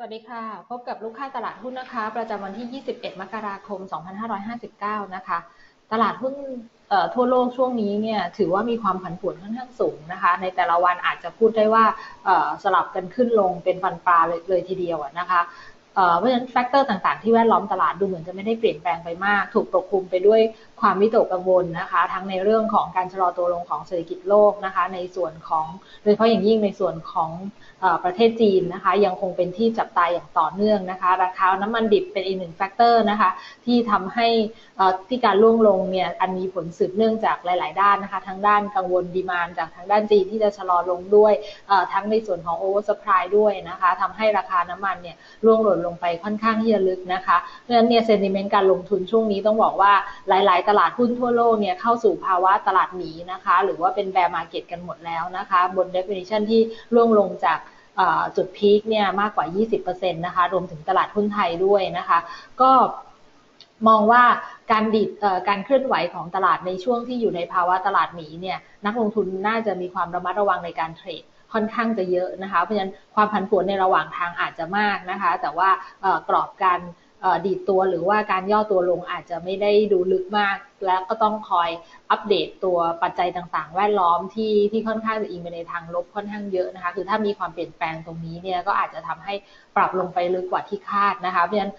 สวัสดีค่ะ พบกับลูกค้าตลาดหุ้นนะคะ ประจำวันที่ 21 มกราคม 2559 นะคะ ตลาดหุ้นทั่วโลกช่วงนี้เนี่ยถือว่ามีความผันผวนค่อนข้างสูงนะคะ ในแต่ละวันอาจจะพูดได้ว่าสลับกันขึ้นลงเป็นฟันปลาเลยเลยทีเดียวนะคะเพราะฉะนั้นแฟกเตอร์ต่างๆที่แวดล้อมตลาดดูเหมือนจะไม่ได้เปลี่ยนแปลงไปมาก ถูกปกคลุมไปด้วย ความวิตกกังวลนะคะ ทั้งในเรื่องของการชะลอตัวลงของเศรษฐกิจโลกนะคะ ในส่วนของโดยเฉพาะอย่างยิ่งในส่วนของประเทศจีนนะคะ ยังคงเป็นที่จับตายอย่างต่อเนื่องนะคะ ราคาน้ำมันดิบเป็นอีกหนึ่งแฟกเตอร์นะคะ ที่ทำให้ที่การล่วงลงเนี่ยอันมีผลสืบเนื่องจากหลาย ๆ ด้านนะคะ ทั้งด้านกังวลดีมานจากทางด้านจีนที่จะชะลอลงด้วยทั้งในส่วนของโอเวอร์สปายด้วยนะคะทำให้ราคาน้ำมันเนี่ยร่วงหล่นลงไปค่อนข้างที่จะลึกนะคะเพราะฉะนั้นเนี่ยเซนติเมนต์การลงทุนช่วงนี้ต้องบอกว่าหลาย ๆตลาดหุ้นทั่วโลกเนี่ยเข้าสู่ภาวะตลาดหมีนะคะ หรือว่าเป็นแบร์มาร์เก็ตกันหมดแล้วนะคะ บน definition ที่ร่วงลงจากจุดพีคเนี่ยมากกว่า 20%นะคะ รวมถึงตลาดหุ้นไทยด้วยนะคะ ก็มองว่าการดิดการเคลื่อนไหวของตลาดในช่วงที่อยู่ในภาวะตลาดหมีเนี่ยนักลงทุนน่าจะมีความระมัดระวังในการเทรดค่อนข้างจะเยอะนะคะ เพราะฉะนั้นความผันผวนในระหว่างทางอาจจะมากนะคะ แต่ว่ากรอบการดีดตัวหรือว่าการย่อตัวลงอาจจะไม่ได้ดูลึกมาก แล้วก็ต้องคอยอัปเดตตัวปัจจัยต่างๆ แวดล้อมที่ที่ค่อนข้างจะอิงไปในทางลบค่อนข้างเยอะนะคะ คือถ้ามีความเปลี่ยนแปลงตรงนี้เนี่ยก็อาจจะทำให้ปรับลงไปลึกกว่าที่คาดนะคะ เพราะฉะนั้น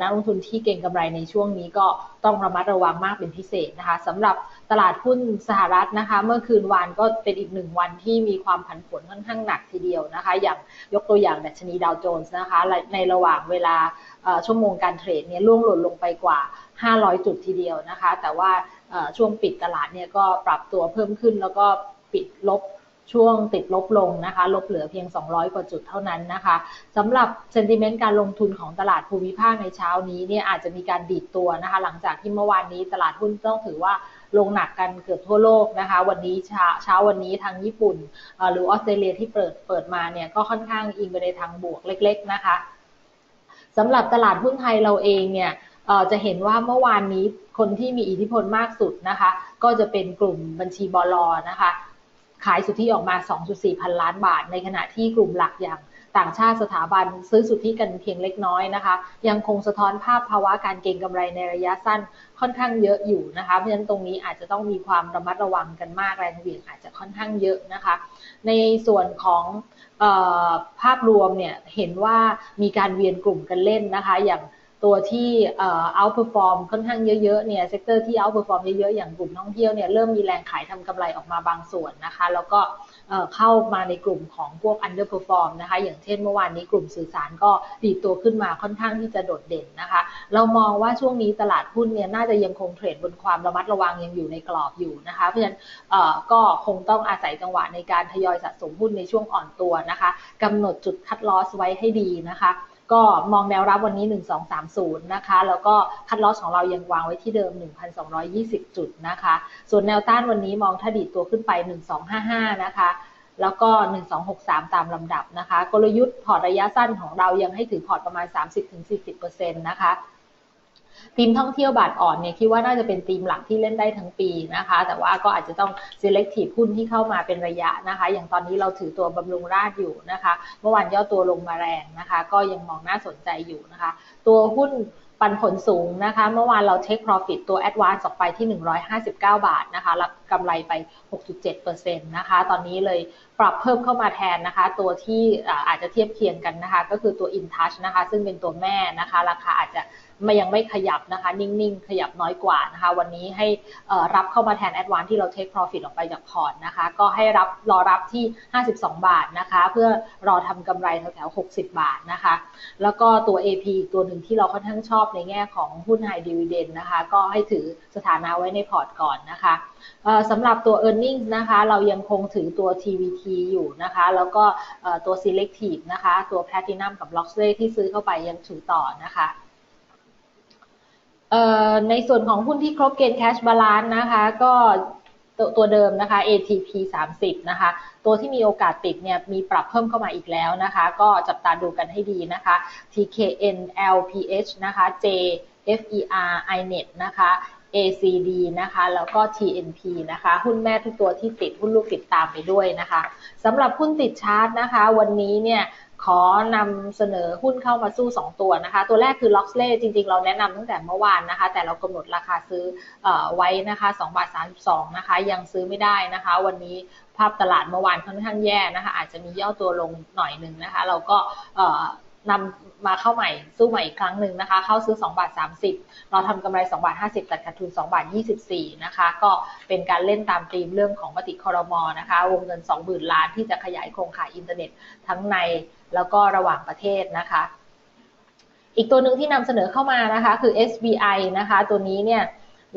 นักลงทุนที่เก่งกำไรในช่วงนี้ก็ต้องระมัดระวังมากเป็นพิเศษนะคะสำหรับตลาดหุ้นสหรัฐนะคะ เมื่อคืนวานก็เป็นอีกหนึ่งวันที่มีความผันผวนค่อนข้างหนักทีเดียวนะคะ อย่างยกตัวอย่างดัชนีดาวโจนส์นะคะในระหว่างเวลาชั่วโมงการเทรดเนี่ยล่วงหล่นลงไปกว่า 500 จุดทีเดียวนะคะ แต่ว่าช่วงปิดตลาดเนี่ยก็ปรับตัวเพิ่มขึ้นแล้วก็ปิดลบช่วงติดลบลงนะคะ ลบเหลือเพียง 200 กว่าจุดเท่านั้นนะคะสำหรับเซนติเมนต์การลงทุนของตลาดภูมิภาคในเช้านี้เนี่ยอาจจะมีการดีดตัวนะคะ หลังจากที่เมื่อวานนี้ตลาดหุ้นต้องถือว่าลงหนักกันเกือบทั่วโลกนะคะ วันนี้เช้าเช้าวันนี้ทางญี่ปุ่นหรือออสเตรเลียที่เปิดเปิดมาเนี่ยก็ค่อนข้างอิงไปในทางบวกเล็ก ๆนะคะสำหรับตลาดหุ้นไทยเราเองเนี่ย จะเห็นว่าเมื่อวานนี้คนที่มีอิทธิพลมากสุดนะคะ ก็จะเป็นกลุ่มบัญชีบอลนะคะ ขายสุทธิออกมา 2.4 พันล้านบาท ในขณะที่กลุ่มหลักอย่างต่างชาติสถาบันซื้อสุทธิกันเพียงเล็กน้อยนะคะ ยังคงสะท้อนภาพภาวะการเก็งกำไรในระยะสั้นค่อนข้างเยอะอยู่นะคะ เพราะฉะนั้นตรงนี้อาจจะต้องมีความระมัดระวังกันมากแรงเหวี่ยงอาจจะค่อนข้างเยอะนะคะ ในส่วนของภาพรวมเนี่ยเห็นว่ามีการเวียนกลุ่มกันเล่นนะคะ อย่าง ตัวที่ outperform ค่อนข้างเยอะๆ เนี่ย เซกเตอร์ที่ outperform เยอะๆ อย่างกลุ่มท่องเที่ยวเนี่ย เริ่มมีแรงขายทำกำไรออกมาบางส่วนนะคะ แล้วก็เข้ามาในกลุ่มของพวก underperform นะคะ อย่างเช่นเมื่อวานนี้กลุ่มสื่อสารก็ดีตัวขึ้นมาค่อนข้างที่จะโดดเด่นนะคะ เรามองว่าช่วงนี้ตลาดหุ้นเนี่ยน่าจะยังคงเทรดบนความระมัดระวังยังอยู่ในกรอบอยู่นะคะ เพราะฉะนั้นก็คงต้องอาศัยจังหวะในการทยอยสะสมหุ้นในช่วงอ่อนตัวนะคะกำหนดจุดคัดลอสไว้ให้ดีนะคะ ก็มองแนวรับวันนี้ 1230 นะคะ แล้วก็คัดลอสของเรายังวางไว้ที่เดิม 1,220 จุดนะคะ ส่วนแนวต้านวันนี้มองถ้าดีดตัวขึ้นไป 1255 นะคะ แล้วก็ 1263 ตามลำดับนะคะ กลยุทธ์พอร์ตระยะสั้นของเรายังให้ถือพอร์ตประมาณ 30-40%นะคะ ทีมท่องเที่ยวบาทอ่อนเนี่ยคิดว่าน่าจะเป็นทีมหลักที่เล่นได้ทั้งปีนะคะ แต่ว่าก็อาจจะต้อง selective หุ้นที่เข้ามาเป็นระยะนะคะ อย่างตอนนี้เราถือตัวบำรุงราชอยู่นะคะ เมื่อวานย่อตัวลงมาแรงนะคะ ก็ยังมองน่าสนใจอยู่นะคะ ตัวหุ้นปันผลสูงนะคะ เมื่อวานเราเช็ค profit ตัว advance ออกไปที่ 159 บาทนะคะ รับกำไรไป 6.7%นะคะ ตอนนี้เลยปรับเพิ่มเข้ามาแทนนะคะ ตัวที่อาจจะเทียบเคียงกันนะคะ ก็คือตัว InTouch นะคะ ซึ่งเป็นตัวแม่นะคะ ราคาอาจจะ ไม่ยังไม่ขยับนะคะ นิ่งๆ ขยับน้อยกว่านะคะ วันนี้ให้รับเข้ามาแทนแอดวานที่เราเทคโปรฟิตออกไปจากพอร์ตนะคะ ก็ให้รับรอรับที่ 52 บาทนะคะ เพื่อรอทำกำไรแถวๆ 60 บาทนะคะ แล้วก็ตัว AP ตัวหนึ่งที่เราค่อนข้างชอบในแง่ของหุ้นไฮดีเวเดนนะคะ ก็ให้ถือสถานะไว้ในพอร์ตก่อนนะคะสำหรับตัว e a r n i n g นะคะ เรายังคงถือตัว TVT อยู่นะคะ แล้วก็ตัว Selective นะคะ ตัว Platinum กับ l o x l e y ที่ซื้อเข้าไปยังถือต่อนะคะ ในส่วนของหุ้นที่ครบเกณฑ์ cash balance นะคะ ก็ตัวเดิมนะคะ ATP 30 นะคะ ตัวที่มีโอกาสติดเนี่ยมีปรับเพิ่มเข้ามาอีกแล้วนะคะ ก็จับตาดูกันให้ดีนะคะ TKN LPH นะคะ J FER iNet นะคะ ACD นะคะ แล้วก็ TNP นะคะ หุ้นแม่ทุกตัวที่ติดหุ้นลูกติดตามไปด้วยนะคะสำหรับหุ้นติดชาร์ตนะคะ วันนี้เนี่ยขอนำเสนอหุ้นเข้ามาสู้ 2 ตัวนะคะ ตัวแรกคือ l o x l e จริง ๆ เราแนะนำตั้งแต่เมื่อวานนะคะ แต่เรากำหนดราคาซื้ออไว้นะคะ2บาท32 นะคะ ยังซื้อไม่ได้นะคะ วันนี้ภาพตลาดเมื่อวานค่อนข้างแย่นะคะ อาจจะมีย่อตัวลงหน่อยหนึ่งนะคะ เราก็ นำมาเข้าใหม่สู้ใหม่อีกครั้งหนึ่งนะคะ เข้าซื้อ 2 บาท 30 เราทำกำไร 2 บาท 50 ตัดขาดทุน 2 บาท 24 นะคะ ก็เป็นการเล่นตามธีมเรื่องของมติคอรมอนะคะ วงเงิน 20,000 ล้านที่จะขยายโครงข่ายอินเทอร์เน็ตทั้งในแล้วก็ระหว่างประเทศนะคะ อีกตัวหนึ่งที่นำเสนอเข้ามานะคะ คือ SBI นะคะ ตัวนี้เนี่ย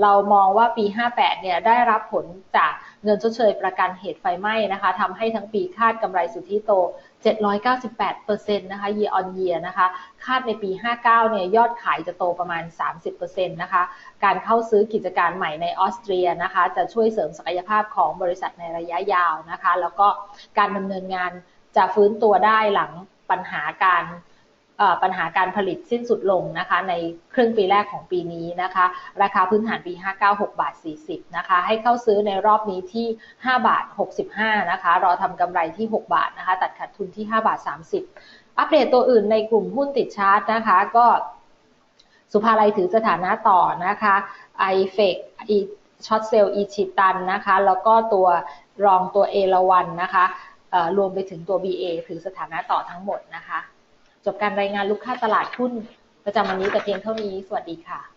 เรามองว่าปี 58 เนี่ยได้รับผลจากเงินชดเชยประกันเหตุไฟไหม้นะคะทำให้ทั้งปีคาดกำไรสุทธิโต 798%นะคะ year on year นะคะ คาดในปี 59 เนี่ยยอดขายจะโตประมาณ 30%นะคะ การเข้าซื้อกิจการใหม่ในออสเตรียนะคะ จะช่วยเสริมศักยภาพของบริษัทในระยะยาวนะคะ แล้วก็การดำเนินงานจะฟื้นตัวได้หลังปัญหาการ ปัญหาการผลิตสิ้นสุดลงนะคะในครึ่งปีแรกของปีนี้นะคะ ราคาพื้นฐานปี 59 6 บาท 40 นะคะ ให้เข้าซื้อในรอบนี้ที่ 5 บาท 65 นะคะ รอทำกำไรที่ 6 บาทนะคะ ตัดขาดทุนที่ 5 บาท 30 อัปเดตตัวอื่นในกลุ่มหุ้นติดชาร์ตนะคะ ก็สุภาลัยถือสถานะต่อนะคะไอเฟกช็อตเซลล์อีชิตันนะคะ แล้วก็ตัวรองตัวเอราวันนะคะรวมไปถึงตัว BA ถือสถานะต่อทั้งหมดนะคะ จบการรายงานลูกค้าตลาดหุ้นประจำวันนี้แต่เพียงเท่านี้ สวัสดีค่ะ